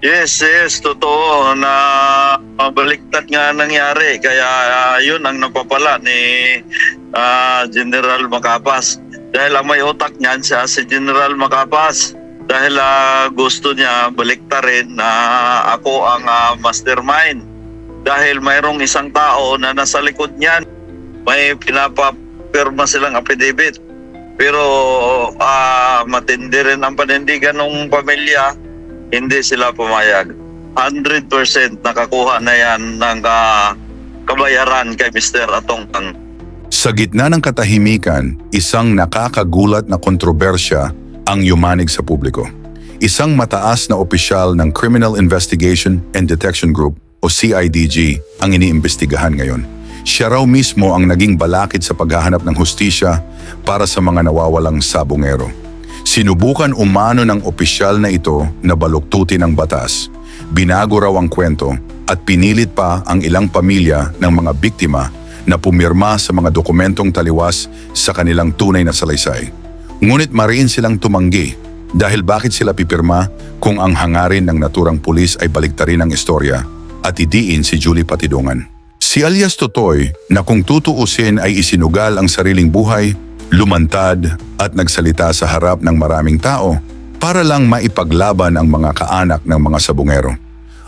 Yes, yes, totoo na baliktad nga nangyari. Kaya ah, yun ang napapala ni ah, General Macapas. Dahil ang may utak niyan siya si General Macapas. Dahil ah, gusto niya baliktarin na ako ang ah, mastermind. Dahil mayroong isang tao na nasa likod niyan. May pinapapirma silang affidavit. Pero ah, matindi rin ang panindigan ng pamilya hindi sila pumayag. 100% nakakuha na yan ng ah, kabayaran kay Mr. Atongkang. Sa gitna ng katahimikan, isang nakakagulat na kontrobersya ang yumanig sa publiko. Isang mataas na opisyal ng Criminal Investigation and Detection Group o CIDG ang iniimbestigahan ngayon. Siya raw mismo ang naging balakid sa paghahanap ng hustisya para sa mga nawawalang sabongero. Sinubukan umano ng opisyal na ito na baluktutin ang batas. Binago raw ang kwento at pinilit pa ang ilang pamilya ng mga biktima na pumirma sa mga dokumentong taliwas sa kanilang tunay na salaysay. Ngunit mariin silang tumanggi dahil bakit sila pipirma kung ang hangarin ng naturang pulis ay baliktarin ang istorya at idiin si Julie Patidongan. Si alias Totoy na kung tutuusin ay isinugal ang sariling buhay, lumantad at nagsalita sa harap ng maraming tao para lang maipaglaban ang mga kaanak ng mga sabungero.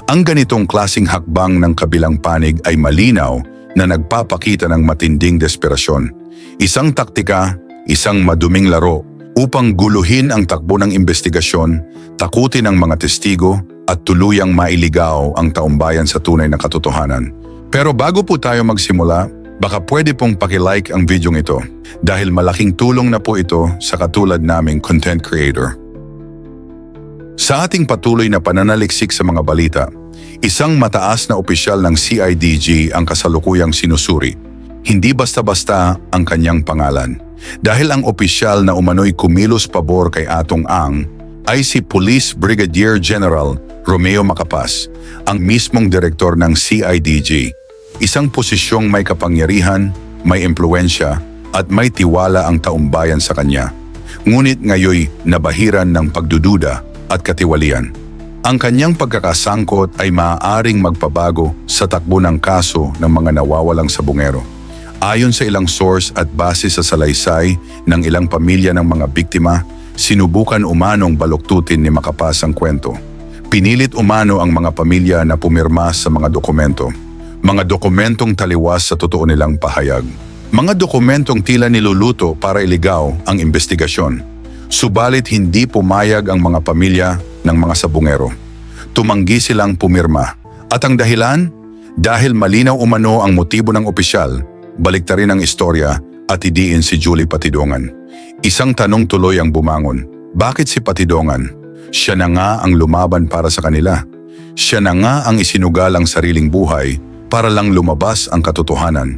Ang ganitong klasing hakbang ng kabilang panig ay malinaw na nagpapakita ng matinding desperasyon. Isang taktika, isang maduming laro upang guluhin ang takbo ng investigasyon, takutin ang mga testigo at tuluyang mailigaw ang taumbayan sa tunay na katotohanan. Pero bago po tayo magsimula, baka pwede pong pakilike ang video ito dahil malaking tulong na po ito sa katulad naming content creator. Sa ating patuloy na pananaliksik sa mga balita, isang mataas na opisyal ng CIDG ang kasalukuyang sinusuri. Hindi basta-basta ang kanyang pangalan. Dahil ang opisyal na umano'y kumilos pabor kay Atong Ang ay si Police Brigadier General Romeo Macapas, ang mismong direktor ng CIDG. Isang posisyong may kapangyarihan, may impluensya at may tiwala ang taumbayan sa kanya. Ngunit ngayoy nabahiran ng pagdududa at katiwalian. Ang kanyang pagkakasangkot ay maaaring magpabago sa takbo ng kaso ng mga nawawalang sabungero. Ayon sa ilang source at base sa salaysay ng ilang pamilya ng mga biktima, sinubukan umanong baluktutin ni Makapas ang kwento. Pinilit umano ang mga pamilya na pumirma sa mga dokumento. Mga dokumentong taliwas sa totoo nilang pahayag. Mga dokumentong tila niluluto para iligaw ang investigasyon. Subalit hindi pumayag ang mga pamilya ng mga sabungero. Tumanggi silang pumirma. At ang dahilan? Dahil malinaw umano ang motibo ng opisyal, baliktarin ang istorya at idiin si Julie Patidongan. Isang tanong tuloy ang bumangon. Bakit si Patidongan? Siya na nga ang lumaban para sa kanila. Siya na nga ang isinugal ang sariling buhay para lang lumabas ang katotohanan.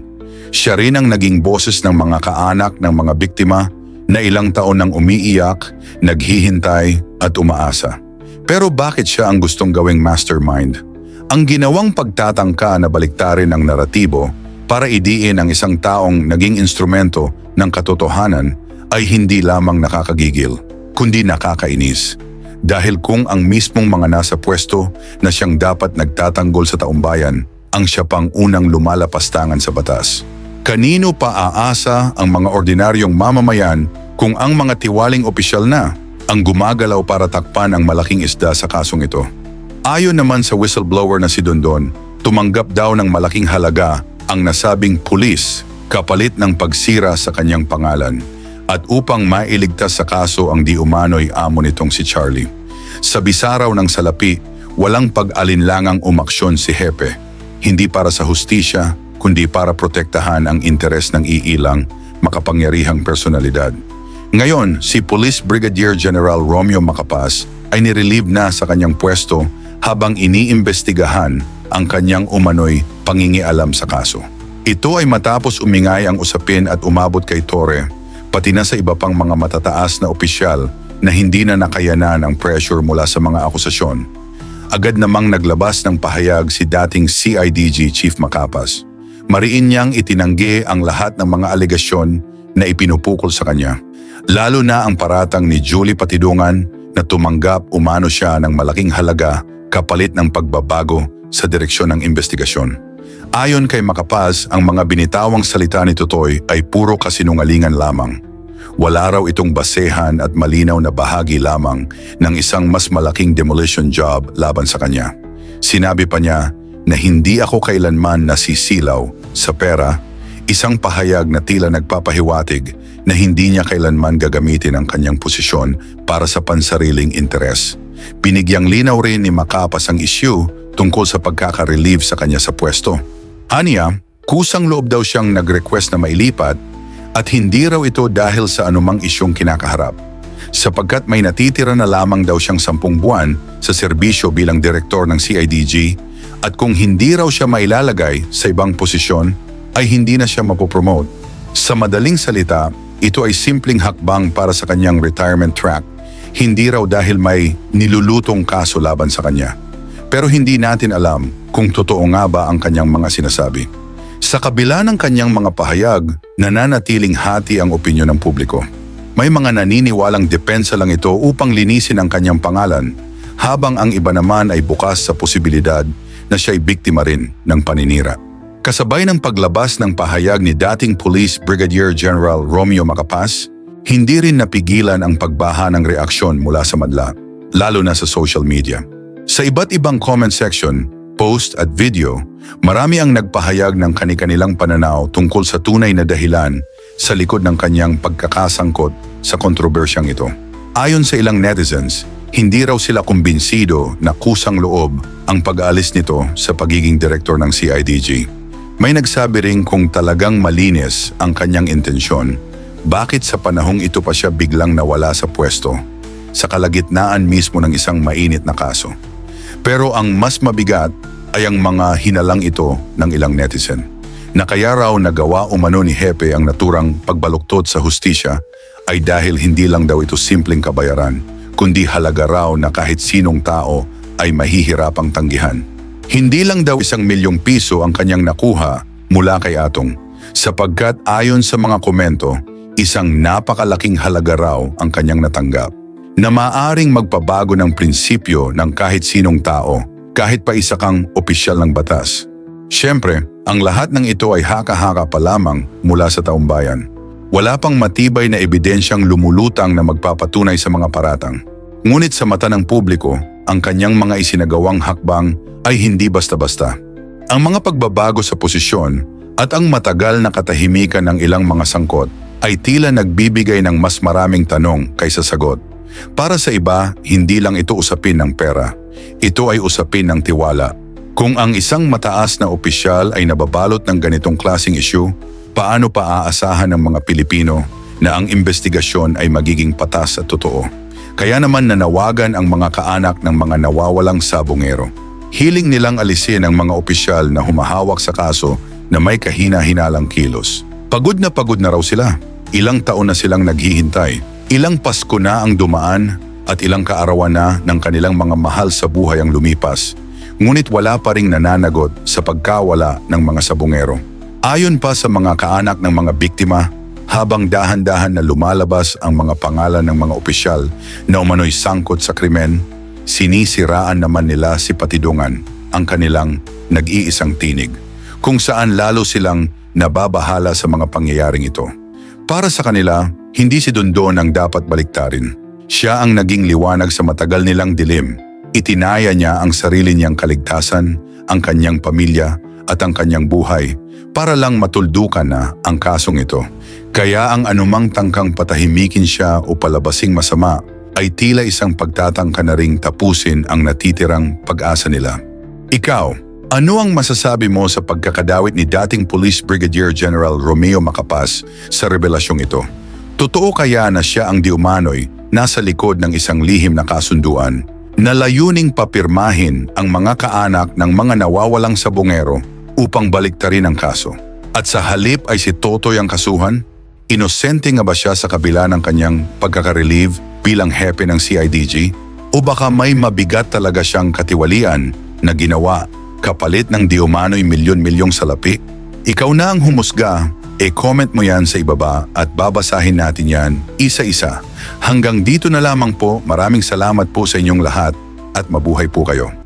Siya rin ang naging boses ng mga kaanak ng mga biktima na ilang taon nang umiiyak, naghihintay at umaasa. Pero bakit siya ang gustong gawing mastermind? Ang ginawang pagtatangka na baliktarin ang naratibo para idiin ang isang taong naging instrumento ng katotohanan ay hindi lamang nakakagigil, kundi nakakainis. Dahil kung ang mismong mga nasa pwesto na siyang dapat nagtatanggol sa taumbayan, ang siya pang unang lumalapastangan sa batas. Kanino pa aasa ang mga ordinaryong mamamayan kung ang mga tiwaling opisyal na ang gumagalaw para takpan ang malaking isda sa kasong ito? Ayon naman sa whistleblower na si Dondon, tumanggap daw ng malaking halaga ang nasabing pulis kapalit ng pagsira sa kanyang pangalan at upang mailigtas sa kaso ang di umano'y amo nitong si Charlie. Sa bisaraw ng salapi, walang pag-alinlangang umaksyon si Hepe, hindi para sa hustisya, kundi para protektahan ang interes ng iilang, makapangyarihang personalidad. Ngayon, si Police Brigadier General Romeo Macapas ay nirelieve na sa kanyang pwesto habang iniimbestigahan ang kanyang umano'y pangingialam sa kaso. Ito ay matapos umingay ang usapin at umabot kay Torre, pati na sa iba pang mga matataas na opisyal na hindi na nakayanan ang pressure mula sa mga akusasyon. Agad namang naglabas ng pahayag si dating CIDG Chief Macapas. Mariin niyang itinanggi ang lahat ng mga alegasyon na ipinupukol sa kanya. Lalo na ang paratang ni Julie Patidungan na tumanggap umano siya ng malaking halaga kapalit ng pagbabago sa direksyon ng investigasyon. Ayon kay Makapaz, ang mga binitawang salita ni Totoy ay puro kasinungalingan lamang. Wala raw itong basehan at malinaw na bahagi lamang ng isang mas malaking demolition job laban sa kanya. Sinabi pa niya na hindi ako kailanman nasisilaw sa pera, isang pahayag na tila nagpapahiwatig na hindi niya kailanman gagamitin ang kanyang posisyon para sa pansariling interes. Binigyang linaw rin ni Makapas ang issue tungkol sa pagkaka-relieve sa kanya sa pwesto. Aniya, kusang loob daw siyang nag-request na mailipat at hindi raw ito dahil sa anumang isyong kinakaharap. Sapagkat may natitira na lamang daw siyang sampung buwan sa serbisyo bilang direktor ng CIDG at kung hindi raw siya mailalagay sa ibang posisyon ay hindi na siya mapopromote. Sa madaling salita, ito ay simpleng hakbang para sa kanyang retirement track, hindi raw dahil may nilulutong kaso laban sa kanya. Pero hindi natin alam kung totoo nga ba ang kanyang mga sinasabi. Sa kabila ng kanyang mga pahayag, nananatiling hati ang opinyon ng publiko. May mga naniniwalang depensa lang ito upang linisin ang kanyang pangalan, habang ang iba naman ay bukas sa posibilidad na siya'y biktima rin ng paninira. Kasabay ng paglabas ng pahayag ni dating Police Brigadier General Romeo Macapas, hindi rin napigilan ang pagbaha ng reaksyon mula sa madla, lalo na sa social media. Sa iba't ibang comment section, post at video, marami ang nagpahayag ng kani-kanilang pananaw tungkol sa tunay na dahilan sa likod ng kanyang pagkakasangkot sa kontrobersyang ito. Ayon sa ilang netizens, hindi raw sila kumbinsido na kusang loob ang pag-aalis nito sa pagiging direktor ng CIDG. May nagsabi rin kung talagang malinis ang kanyang intensyon, bakit sa panahong ito pa siya biglang nawala sa pwesto, sa kalagitnaan mismo ng isang mainit na kaso. Pero ang mas mabigat ay ang mga hinalang ito ng ilang netizen, na kaya raw nagawa umano ni Hepe ang naturang pagbaluktot sa hustisya ay dahil hindi lang daw ito simpleng kabayaran, kundi halaga raw na kahit sinong tao ay mahihirapang tanggihan. Hindi lang daw isang milyong piso ang kanyang nakuha mula kay Atong, sapagkat ayon sa mga komento, isang napakalaking halaga raw ang kanyang natanggap na maaring magpabago ng prinsipyo ng kahit sinong tao, kahit pa isa kang opisyal ng batas. Siyempre, ang lahat ng ito ay haka-haka pa lamang mula sa taumbayan. Wala pang matibay na ebidensyang lumulutang na magpapatunay sa mga paratang. Ngunit sa mata ng publiko, ang kanyang mga isinagawang hakbang ay hindi basta-basta. Ang mga pagbabago sa posisyon at ang matagal na katahimikan ng ilang mga sangkot ay tila nagbibigay ng mas maraming tanong kaysa sagot. Para sa iba, hindi lang ito usapin ng pera. Ito ay usapin ng tiwala. Kung ang isang mataas na opisyal ay nababalot ng ganitong klasing issue, paano pa aasahan ng mga Pilipino na ang investigasyon ay magiging patas at totoo? Kaya naman nanawagan ang mga kaanak ng mga nawawalang sabongero. Hiling nilang alisin ang mga opisyal na humahawak sa kaso na may kahina-hinalang kilos. Pagod na pagod na raw sila. Ilang taon na silang naghihintay. Ilang Pasko na ang dumaan at ilang kaarawan na ng kanilang mga mahal sa buhay ang lumipas. Ngunit wala pa ring nananagot sa pagkawala ng mga sabongero. Ayon pa sa mga kaanak ng mga biktima, habang dahan-dahan na lumalabas ang mga pangalan ng mga opisyal na umano'y sangkot sa krimen, sinisiraan naman nila si Patidungan, ang kanilang nag-iisang tinig, kung saan lalo silang nababahala sa mga pangyayaring ito. Para sa kanila, hindi si Dondon ang dapat baliktarin. Siya ang naging liwanag sa matagal nilang dilim. Itinaya niya ang sarili niyang kaligtasan, ang kanyang pamilya at ang kanyang buhay para lang matuldukan na ang kasong ito. Kaya ang anumang tangkang patahimikin siya o palabasing masama ay tila isang pagtatangka na ring tapusin ang natitirang pag-asa nila. Ikaw, ano ang masasabi mo sa pagkakadawit ni dating Police Brigadier General Romeo Macapas sa revelasyong ito? Totoo kaya na siya ang diumanoy nasa likod ng isang lihim na kasunduan na layuning papirmahin ang mga kaanak ng mga nawawalang sabongero upang baliktarin ang kaso? At sa halip ay si Totoy ang kasuhan? Inosente nga ba siya sa kabila ng kanyang pagkaka-relieve bilang hepe ng CIDG? O baka may mabigat talaga siyang katiwalian na ginawa kapalit ng diumano'y milyon-milyong salapi? Ikaw na ang humusga, e-comment mo yan sa ibaba at babasahin natin yan isa-isa. Hanggang dito na lamang po, maraming salamat po sa inyong lahat at mabuhay po kayo.